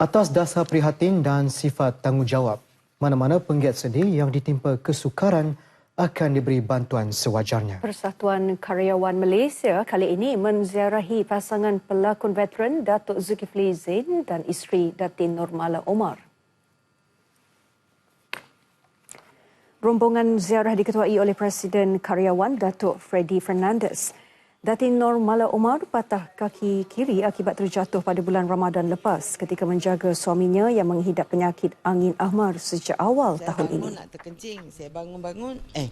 Atas dasar prihatin dan sifat tanggungjawab, mana-mana penggiat seni yang ditimpa kesukaran akan diberi bantuan sewajarnya. Persatuan Karyawan Malaysia kali ini menziarahi pasangan pelakon veteran Datuk Zulkifli Zain dan isteri Datin Nurmala Omar. Rombongan ziarah diketuai oleh Presiden Karyawan Datuk Freddy Fernandez. Datin Nur Mala Omar patah kaki kiri akibat terjatuh pada bulan Ramadan lepas ketika menjaga suaminya yang menghidap penyakit angin ahmar sejak awal saya tahun bangun ini. nak terkencing. Saya bangun-bangun. Eh,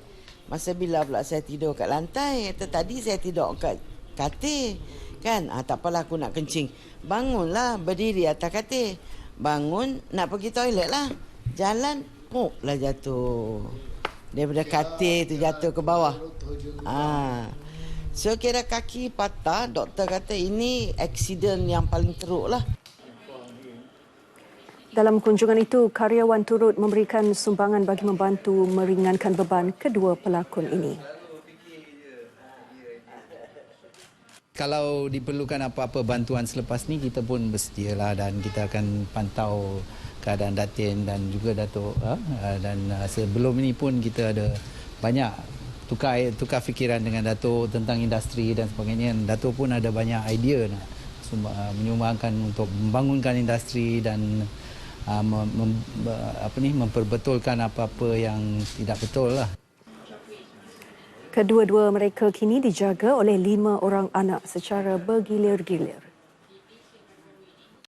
masa bila pula saya tidur kat lantai. Tadi saya tidur kat katil. Kan? Ah, tak apalah aku nak kencing. Bangunlah berdiri atas katil. Bangun nak pergi toilet lah. Jalan, puk lah jatuh. Daripada katil tu jatuh ke bawah. Ah. So kira kaki patah, doktor kata ini aksiden yang paling teruk lah. Dalam kunjungan itu, karyawan turut memberikan sumbangan bagi membantu meringankan beban kedua pelakon ini. Kalau diperlukan apa-apa bantuan selepas ni kita pun bersedialah dan kita akan pantau keadaan Datin dan juga Datuk ha? dan uh, sebelum ini pun kita ada banyak tukar tukar fikiran dengan Datuk tentang industri dan sebagainya. Datuk pun ada banyak idea nak uh, menyumbangkan untuk membangunkan industri dan uh, mem, mem, apa ni memperbetulkan apa-apa yang tidak betul lah. Kedua-dua mereka kini dijaga oleh lima orang anak secara bergilir-gilir.